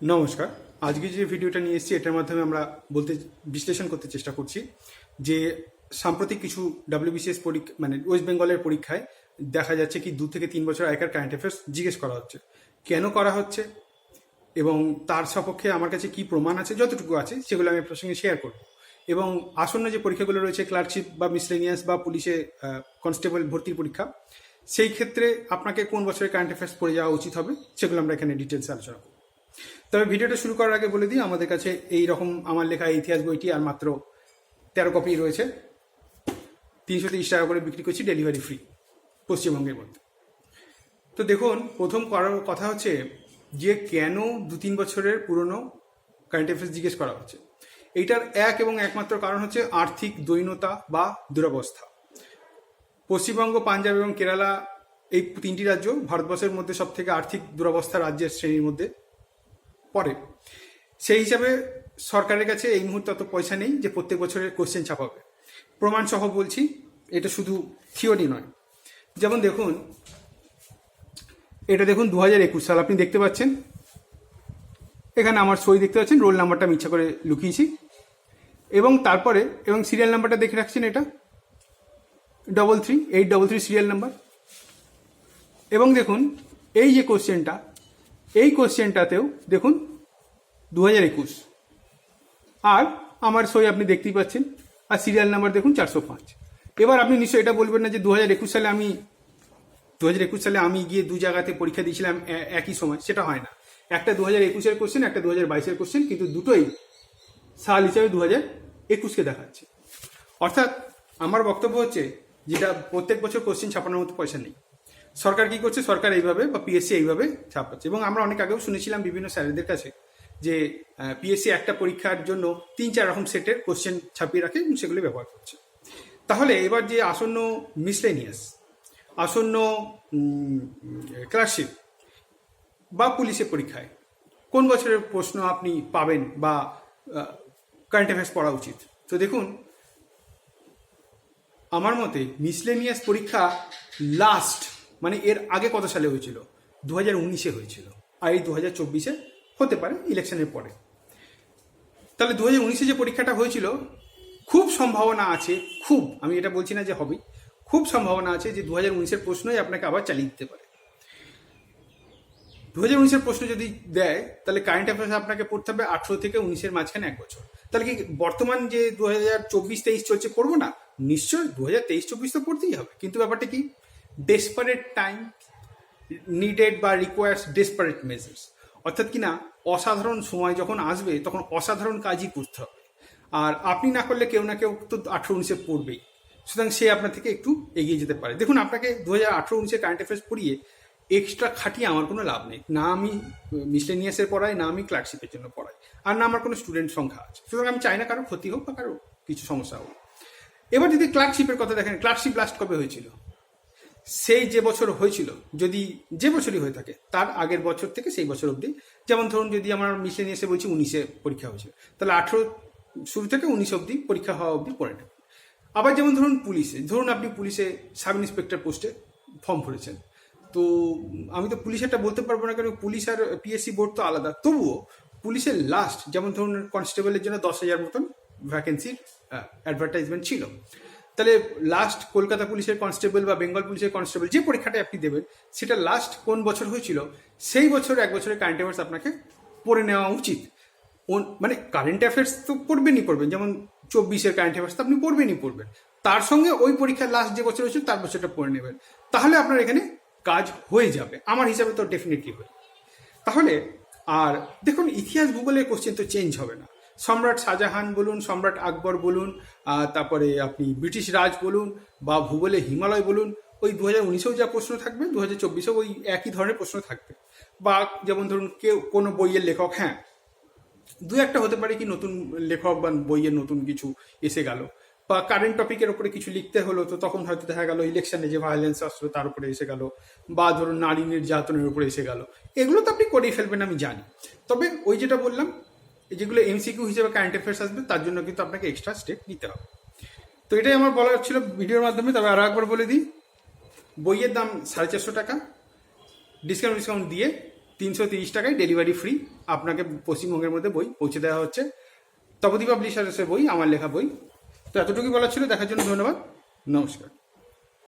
নমস্কার। আজকে যে ভিডিওটা নিয়ে এসেছি, এটার মাধ্যমে আমরা বলতে, বিশ্লেষণ করতে চেষ্টা করছি যে সাম্প্রতিক কিছু ডাব্লিউবিসিএস পরীক্ষা মানে ওয়েস্ট বেঙ্গলের পরীক্ষায় দেখা যাচ্ছে কি দু থেকে তিন বছর আগেকার কারেন্ট অ্যাফেয়ার্স জিজ্ঞেস করা হচ্ছে। কেন করা হচ্ছে? এবং তার সপক্ষে আমার কাছে কি প্রমাণ আছে? যতটুকু আছে, সেগুলো আমি আপনার সঙ্গে শেয়ার করব। এবং আসন্ন যে পরীক্ষাগুলো রয়েছে ক্লার্কশিপ বা মিসলেনিয়াস বা পুলিশে কনস্টেবল ভর্তির পরীক্ষা, সেই ক্ষেত্রে আপনাকে কোন বছরের কারেন্ট অ্যাফেয়ার্স পড়ে যাওয়া উচিত হবে, সেগুলো আমরা এখানে ডিটেলস আলোচনা করব। তবে ভিডিওটা শুরু করার আগে বলে দিই, আমাদের কাছে এই রকম আমার লেখা ইতিহাস বইটি আর মাত্র তেরো কপি রয়েছে। তিনশো তিরিশ টাকা করে বিক্রি করছি ডেলিভারি ফ্রি পশ্চিমবঙ্গের মধ্যে। তো দেখুন, প্রথম করার কথা হচ্ছে যে কেন দু তিন বছরের পুরনো কারেন্ট অ্যাফেয়ার্স জিজ্ঞেস করা হচ্ছে। এইটার এক এবং একমাত্র কারণ হচ্ছে আর্থিক দৈন্যতা বা দুরবস্থা। পশ্চিমবঙ্গ, পাঞ্জাব এবং কেরালা এই তিনটি রাজ্য ভারতবর্ষের মধ্যে সব থেকে আর্থিক দুরবস্থা রাজ্যের শ্রেণির মধ্যে। পড়ে সেই হিসাবে সরকারের কাছে এই মুহূর্তে অত পয়সা নেই যে প্রত্যেক বছরের কোশ্চেন ছাপাবে প্রমাণ সহ বলছি, এটা শুধু থিওরি নয়। যেমন দেখুন, এটা দেখুন দু হাজার একুশ সাল, আপনি দেখতে পাচ্ছেন। এখানে আমার সই দেখতে পাচ্ছেন রোল নাম্বারটা আমি ইচ্ছা করে লুকিয়েছি। এবং তারপরে, এবং সিরিয়াল নাম্বারটা দেখে রাখছেন এটা। Double three eight double three serial number এবং দেখুন, এই যে কোশ্চেনটা এই কোশ্চেনটাতেও দেখুন দু হাজার একুশ। আর আমার সই আপনি দেখতেই পাচ্ছেন, আর সিরিয়াল নাম্বার দেখুন চারশো পাঁচ। এবার আপনি নিশ্চয়ই এটা বলবেন না যে দু হাজার একুশ সালে আমি দু হাজার একুশ সালে আমি গিয়ে দু জায়গাতে পরীক্ষা দিয়েছিলাম একই সময়, সেটা হয় না। একটা দু হাজার একুশের কোশ্চেন একটা দু হাজার বাইশের কোশ্চেন কিন্তু দুটোই সাল হিসাবে দু হাজার একুশকে দেখাচ্ছে। অর্থাৎ আমার বক্তব্য হচ্ছে, যেটা প্রত্যেক বছর কোশ্চেন ছাপানোর মতো পয়সা নেই। সরকার কি করছে? সরকার এইভাবে বা পিএসসি এইভাবে ছাপাচ্ছে। এবং আমরা অনেক আগেও শুনেছিলাম বিভিন্ন স্যারেদের কাছে যে পিএসসি একটা পরীক্ষার জন্য তিন, চার রকম সেটের কোশ্চেন ছাপিয়ে রাখে এবং সেগুলো ব্যবহার করছে। তাহলে এবার যে আসন্ন মিসলেনিয়াস আসন্ন ক্লাসশিপ বা পুলিশের পরীক্ষায় কোন বছরের প্রশ্ন আপনি পাবেন বা কারেন্ট অ্যাফেয়ার্স পড়া উচিত? তো দেখুন, আমার মতে মিসলেনিয়াস পরীক্ষা লাস্ট মানে এর আগে কত সালে হয়েছিল? দু হাজার উনিশে হয়েছিল। আর এই দু হাজার চব্বিশে হতে পারে ইলেকশনের পরে। তাহলে দু হাজার উনিশে যে পরীক্ষাটা হয়েছিল, খুব সম্ভাবনা আছে, খুব, আমি এটা বলছি না যে হবে খুব সম্ভাবনা আছে যে দু হাজার উনিশের প্রশ্নই আপনাকে আবার চালিয়ে দিতে পারে। দু হাজার উনিশের প্রশ্ন যদি দেয়, তাহলে কারেন্ট অ্যাফেয়ার্স আপনাকে পড়তে হবে আঠেরো থেকে উনিশের মাঝখানে এক বছর। তাহলে কি বর্তমান যে দু হাজার চব্বিশ তেইশ চলছে করব না? নিশ্চয়ই দু হাজার তেইশ চব্বিশ তো পড়তেই হবে। কিন্তু ব্যাপারটা কি? ডেসপারেট টাইম নিডেড বা রিকোয়ার্স ডেসপারেট মেজার্স অর্থাৎ কি না, অসাধারণ সময় যখন আসবে, তখন অসাধারণ কাজই করতে হবে। আর আপনি না করলে কেউ না কেউ তো আঠেরো উনিশে পড়বেই। সুতরাং সে আপনার থেকে একটু এগিয়ে যেতে পারে। দেখুন, আপনাকে দু হাজার আঠেরো উনিশে কারেন্ট অ্যাফেয়ার্স পড়িয়ে এক্সট্রা খাটিয়ে আমার কোনো লাভ নেই। না আমি মিসলেনিয়াসের পড়াই, না আমি ক্লার্কশিপের জন্য পড়াই। আর না আমার কোনো স্টুডেন্ট সংখ্যা আছে। সুতরাং আমি চাই না কারও ক্ষতি হোক বা কারও কিছু সমস্যা হোক। এবার যদি ক্লার্কশিপের কথা দেখেন ক্লার্কশিপ লাস্ট কবে হয়েছিল? সেই যে বছর হয়েছিল, যদি যে বছরই হয়ে থাকে, তার আগের বছর থেকে সেই বছর অবধি। যেমন ধরুন, যদি আমার মিশে নিয়ে এসে বলছি উনিশে পরীক্ষা হয়েছিল তাহলে আঠেরো শুরু থেকে উনিশ অবধি পরীক্ষা হওয়া অবধি পড়ে নেবেন আবার যেমন ধরুন পুলিশে, ধরুন আপনি পুলিশে সাব ইন্সপেক্টর পোস্টে ফর্ম ভরেছেন, তো আমি তো পুলিশেরটা বলতে পারব না কেন, পুলিশ আর পিএসসি বোর্ড তো আলাদা। তবুও পুলিশের লাস্ট যেমন ধরুন কনস্টেবলের জন্য দশ হাজার মতন ভ্যাকেন্সির অ্যাডভার্টাইজমেন্ট ছিল। তাহলে লাস্ট কলকাতা পুলিশের কনস্টেবল বা বেঙ্গল পুলিশের কনস্টেবল যে পরীক্ষাটা আপনি দেবেন, সেটা লাস্ট কোন বছর হয়েছিল, সেই বছর এক বছরের কারেন্ট অ্যাফেয়ার্স আপনাকে পড়ে নেওয়া উচিত। মানে কারেন্ট অ্যাফেয়ার্স তো পড়বেনই পড়বেন, যেমন চব্বিশের কারেন্ট অ্যাফেয়ার্স তো আপনি পড়বেনই পড়বেন। তার সঙ্গে ওই পরীক্ষার লাস্ট যে বছর হয়েছিল, তার বছরটা পড়ে নেবেন। তাহলে আপনার এখানে কাজ হয়ে যাবে। আমার হিসাবে তো ডেফিনেটলি হয় তাহলে, আর দেখুন, ইতিহাস ভূগোলের কোশ্চেন তো চেঞ্জ হবে না। সম্রাট শাহজাহান বলুন, সম্রাট আকবর বলুন তারপরে আপনি ব্রিটিশ রাজ বলুন বা ভূগোলে হিমালয় বলুন, ওই দু হাজার উনিশেও যা প্রশ্ন থাকবে দু হাজার চব্বিশেও ওই একই ধরনের প্রশ্ন থাকবে। বা যেমন ধরুন কেউ, কোনো বইয়ের লেখক হ্যাঁ দু একটা হতে পারে কি নতুন লেখক বা বইয়ের নতুন কিছু এসে গেল। বা কারেন্ট টপিকের উপরে কিছু লিখতে হলো, তো তখন হয়তো দেখা গেল ইলেকশনে যে ভায়োলেন্স আসলো তার উপরে এসে গেল, বা ধরুন নারী নির্যাতনের উপরে এসে গেল। এগুলো তো আপনি করেই ফেলবেন, আমি জানি। তবে ওই যেটা বললাম যেগুলো এমসিকিউ হিসেবে কারেন্ট অ্যাফেয়ার্স আসবে, তার জন্য কিন্তু আপনাকে এক্সট্রা স্টেপ নিতে হবে। তো এটাই আমার বলার ছিল ভিডিওর মাধ্যমে, তবে আরও একবার বলে দিই, বইয়ের দাম সাড়ে চারশো টাকা ডিসকাউন্ট ডিসকাউন্ট দিয়ে তিনশো তিরিশ টাকায় ডেলিভারি ফ্রি আপনাকে পশ্চিমবঙ্গের মধ্যে বই পৌঁছে দেওয়া হচ্ছে। তপদী পাবলিশার্সের বই, আমার লেখা বই। তো এতটুকুই বলার ছিল, দেখার জন্য ধন্যবাদ। নমস্কার।